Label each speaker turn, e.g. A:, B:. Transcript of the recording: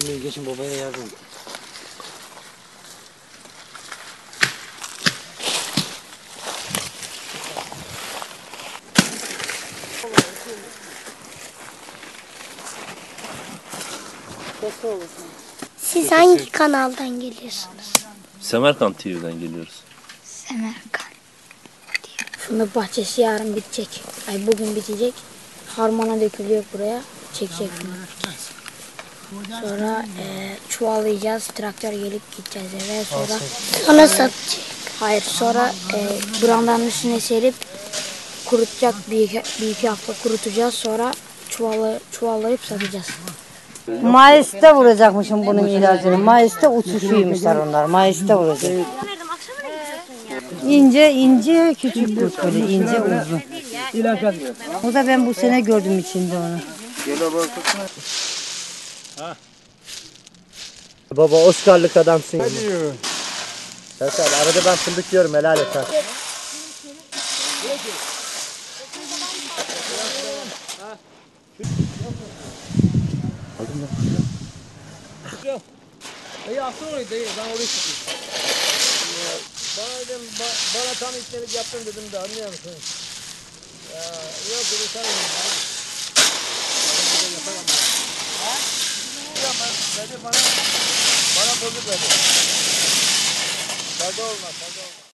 A: Şimdi geçin babaya yardım.
B: Siz hangi kanaldan geliyorsunuz?
C: Semerkant TV'den geliyoruz.
B: Semerkant. Fındık bahçesi yarın bitecek. Ay bugün bitecek. Harmana dökülüyor buraya. Çekecek fındık. Sonra e, çuvallayacağız. Traktör gelip gideceğiz eve. Sonra sonra satacak. Hayır sonra e, brandanın üstüne serip kurutacak bir, iki- bir iki hafta kurutacağız. Sonra çuvalla, çuvallayıp satacağız.
D: Mayıs'ta vuracakmışım bunun ilacını. Mayıs'ta uçuşuymuşlar onlar. Mayıs'ta vuracak. İnce ince küçük kurt böyle ince uzun. Bu da ben bu sene gördüm içinde onu.
A: Baba Oscar'lık adamsın. Ne diyor? Serkan arada ben fındık yiyorum helal et ha.
E: Dayı aslında orayı dayı ben orayı tutayım. Bana dedim ba, bana tam işleri yaptın dedim de anlıyor musun? Ya yok dedi sen Yapma dedi bana bana bozuk verdi. Tadı olmaz tadı olmaz.